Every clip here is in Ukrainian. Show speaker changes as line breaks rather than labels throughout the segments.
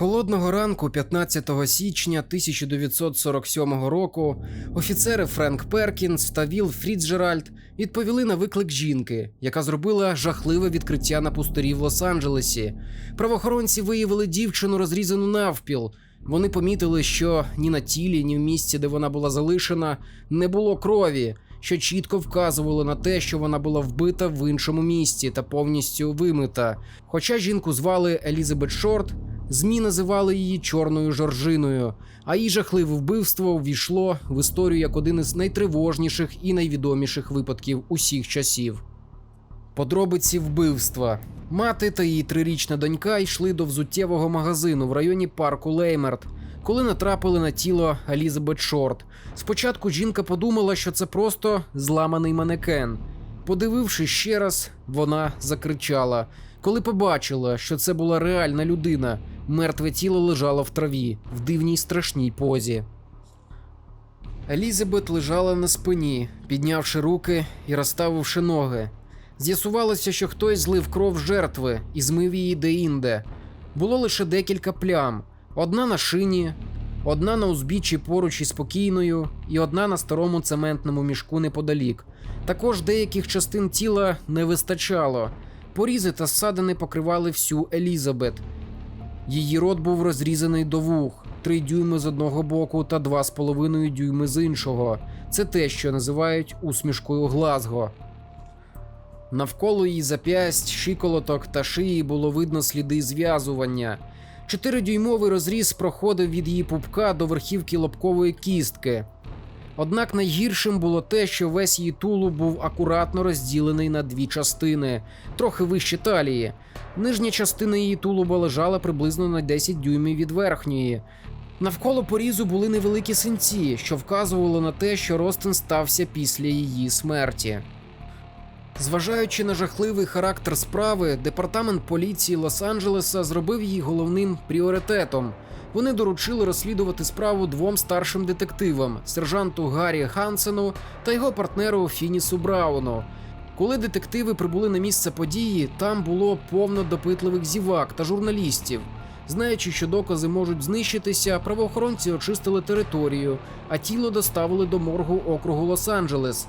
Холодного ранку, 15 січня 1947 року, офіцери Френк Перкінс та Віл Фріцджеральд відповіли на виклик жінки, яка зробила жахливе відкриття на пустирі в Лос-Анджелесі. Правоохоронці виявили дівчину розрізану навпіл. Вони помітили, що ні на тілі, ні в місці, де вона була залишена, не було крові, що чітко вказувало на те, що вона була вбита в іншому місці та повністю вимита. Хоча жінку звали Елізабет Шорт, ЗМІ називали її чорною жоржиною, а її жахливе вбивство ввійшло в історію як один із найтривожніших і найвідоміших випадків усіх часів. Подробиці вбивства. Мати та її трирічна донька йшли до взуттєвого магазину в районі парку Леймерт, коли натрапили на тіло Елізабет Шорт. Спочатку жінка подумала, що це просто зламаний манекен. Подивившись ще раз, вона закричала. Коли побачила, що це була реальна людина, мертве тіло лежало в траві в дивній страшній позі. Елізабет лежала на спині, піднявши руки і розставивши ноги. З'ясувалося, що хтось злив кров жертви і змив її деінде. Було лише декілька плям: одна на шині, одна на узбіччі поруч із спокійною, і одна на старому цементному мішку неподалік. Також деяких частин тіла не вистачало. Порізи та ссадини покривали всю Елізабет. Її рот був розрізаний до вух, три дюйми з одного боку та два з половиною дюйми з іншого. Це те, що називають усмішкою Глазго. Навколо її зап'ясть, шиколоток та шиї було видно сліди зв'язування. Чотиридюймовий розріз проходив від її пупка до верхівки лобкової кістки. Однак найгіршим було те, що весь її тулуб був акуратно розділений на дві частини, трохи вище талії. Нижня частина її тулуба лежала приблизно на 10 дюймів від верхньої. Навколо порізу були невеликі синці, що вказувало на те, що ростен стався після її смерті. Зважаючи на жахливий характер справи, департамент поліції Лос-Анджелеса зробив її головним пріоритетом. Вони доручили розслідувати справу двом старшим детективам сержанту Гаррі Хансену та його партнеру Фінісу Брауну. Коли детективи прибули на місце події, там було повно допитливих зівак та журналістів. Знаючи, що докази можуть знищитися, правоохоронці очистили територію, а тіло доставили до моргу округу Лос-Анджелес.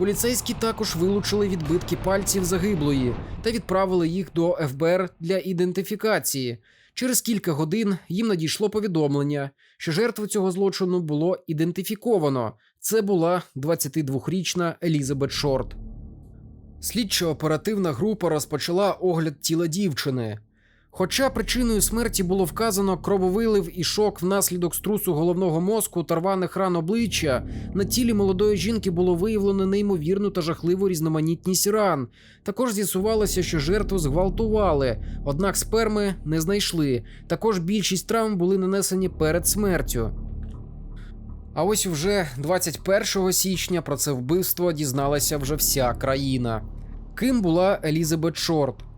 Поліцейські також вилучили відбитки пальців загиблої та відправили їх до ФБР для ідентифікації. Через кілька годин їм надійшло повідомлення, що жертву цього злочину було ідентифіковано. Це була 22-річна Елізабет Шорт. Слідчо-оперативна група розпочала огляд тіла дівчини. Хоча причиною смерті було вказано крововилив і шок внаслідок струсу головного мозку та рваних ран обличчя, на тілі молодої жінки було виявлено неймовірну та жахливу різноманітність ран. Також з'ясувалося, що жертву зґвалтували, однак сперми не знайшли. Також більшість травм були нанесені перед смертю. А ось вже 21 січня про це вбивство дізналася вже вся країна. Ким була Елізабет Шорт?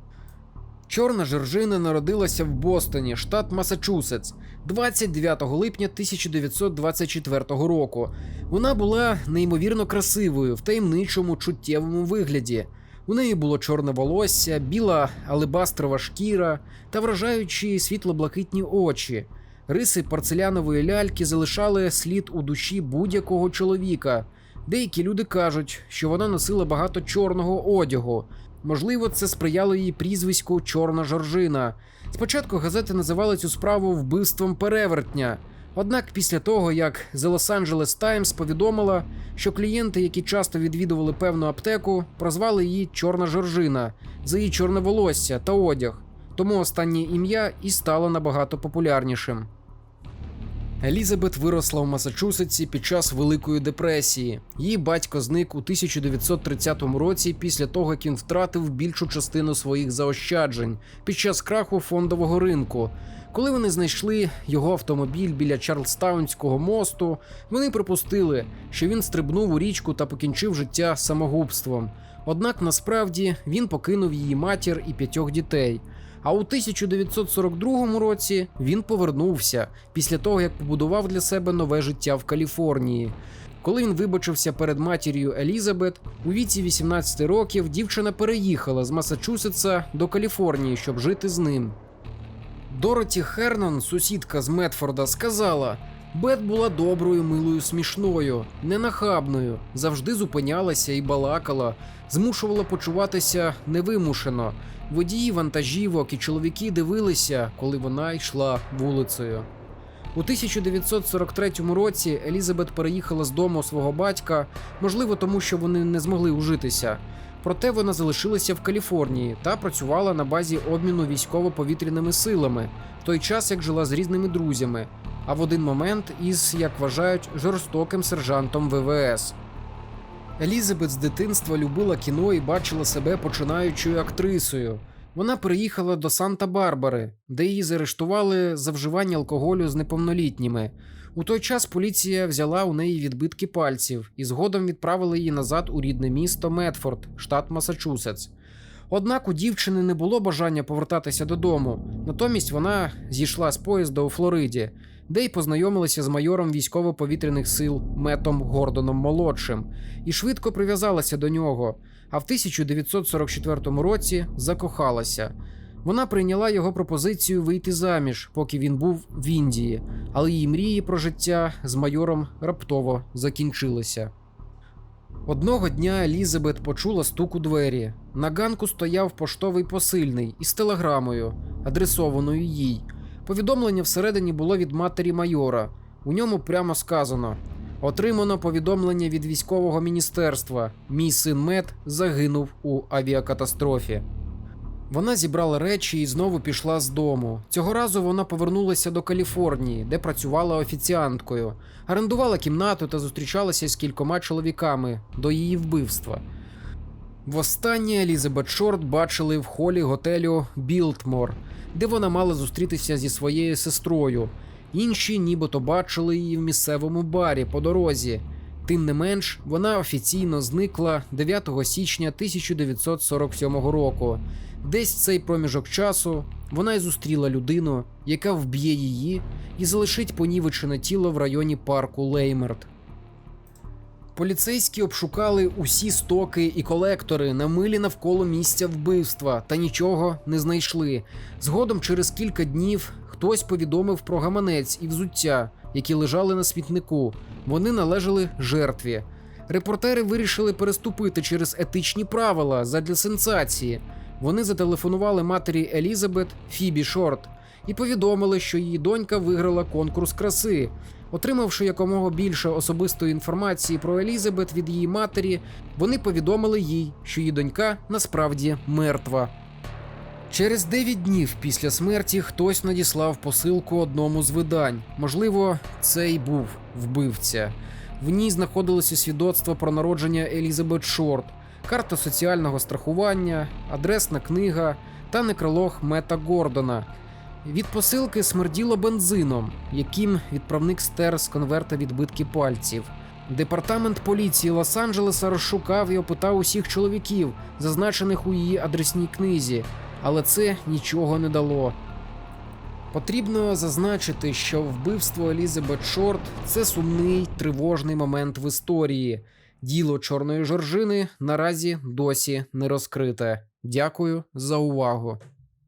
Чорна Жоржина народилася в Бостоні, штат Масачусетс, 29 липня 1924 року. Вона була неймовірно красивою в таємничому чуттєвому вигляді. У неї було чорне волосся, біла алебастрова шкіра та вражаючі світло-блакитні очі. Риси порцелянової ляльки залишали слід у душі будь-якого чоловіка. Деякі люди кажуть, що вона носила багато чорного одягу. Можливо, це сприяло її прізвиську Чорна Жоржина. Спочатку газети називали цю справу вбивством перевертня. Однак після того, як The Los Angeles Times повідомила, що клієнти, які часто відвідували певну аптеку, прозвали її Чорна Жоржина за її чорне волосся та одяг. Тому останнє ім'я і стало набагато популярнішим. Елізабет виросла в Масачусетсі під час Великої депресії. Її батько зник у 1930 році після того, як він втратив більшу частину своїх заощаджень під час краху фондового ринку. Коли вони знайшли його автомобіль біля Чарльстаунського мосту, вони припустили, що він стрибнув у річку та покінчив життя самогубством. Однак насправді він покинув її матір і п'ятьох дітей. А у 1942 році він повернувся після того, як побудував для себе нове життя в Каліфорнії. Коли він вибачився перед матір'ю Елізабет, у віці 18 років дівчина переїхала з Масачусетса до Каліфорнії, щоб жити з ним. Дороті Хернон, сусідка з Метфорда, сказала: Бет була доброю, милою, смішною, ненахабною, завжди зупинялася і балакала, змушувала почуватися невимушено. Водії вантажівок і чоловіки дивилися, коли вона йшла вулицею. У 1943 році Елізабет переїхала з дому свого батька, можливо, тому що вони не змогли ужитися. Проте вона залишилася в Каліфорнії та працювала на базі обміну військово-повітряними силами, в той час як жила з різними друзями, а в один момент із, як вважають, жорстоким сержантом ВВС. Елізабет з дитинства любила кіно і бачила себе починаючою актрисою. Вона переїхала до Санта-Барбари, де її заарештували за вживання алкоголю з неповнолітніми. У той час поліція взяла у неї відбитки пальців і згодом відправила її назад у рідне місто Медфорд, штат Масачусетс. Однак у дівчини не було бажання повертатися додому. Натомість вона зійшла з поїзда у Флориді, де й познайомилася з майором військово-повітряних сил Метом Гордоном молодшим, і швидко прив'язалася до нього. А в 1944 році закохалася. Вона прийняла його пропозицію вийти заміж, поки він був в Індії, але її мрії про життя з майором раптово закінчилися. Одного дня Елізабет почула стук у двері. На ганку стояв поштовий посильний із телеграмою, адресованою їй. Повідомлення всередині було від матері майора. У ньому прямо сказано: Отримано повідомлення від військового міністерства. Мій син Мед загинув у авіакатастрофі. Вона зібрала речі і знову пішла з дому. Цього разу вона повернулася до Каліфорнії, де працювала офіціанткою, орендувала кімнату та зустрічалася з кількома чоловіками до її вбивства. Востаннє Елізабет Шорт бачили в холі готелю Білтмор, де вона мала зустрітися зі своєю сестрою. Інші нібито бачили її в місцевому барі по дорозі. Тим не менш, вона офіційно зникла 9 січня 1947 року. Десь цей проміжок часу вона й зустріла людину, яка вб'є її і залишить понівечене тіло в районі парку Леймерт. Поліцейські обшукали усі стоки і колектори на милі навколо місця вбивства та нічого не знайшли. Згодом, через кілька днів, хтось повідомив про гаманець і взуття, які лежали на смітнику. Вони належали жертві. Репортери вирішили переступити через етичні правила задля сенсації. Вони зателефонували матері Елізабет Фібі Шорт і повідомили, що її донька виграла конкурс краси. Отримавши якомога більше особистої інформації про Елізабет від її матері, вони повідомили їй, що її донька насправді мертва. Через 9 днів після смерті хтось надіслав посилку одному з видань. Можливо, це й був вбивця. В ній знаходилося свідоцтво про народження Елізабет Шорт, карта соціального страхування, адресна книга та некролог Мета Гордона. Від посилки смерділо бензином, яким відправник стер з конверта відбитки пальців. Департамент поліції Лос-Анджелеса розшукав і опитав усіх чоловіків, зазначених у її адресній книзі, але це нічого не дало. Потрібно зазначити, що вбивство Елізабет Шорт це сумний тривожний момент в історії. Діло чорної жоржини наразі досі не розкрите. Дякую за увагу.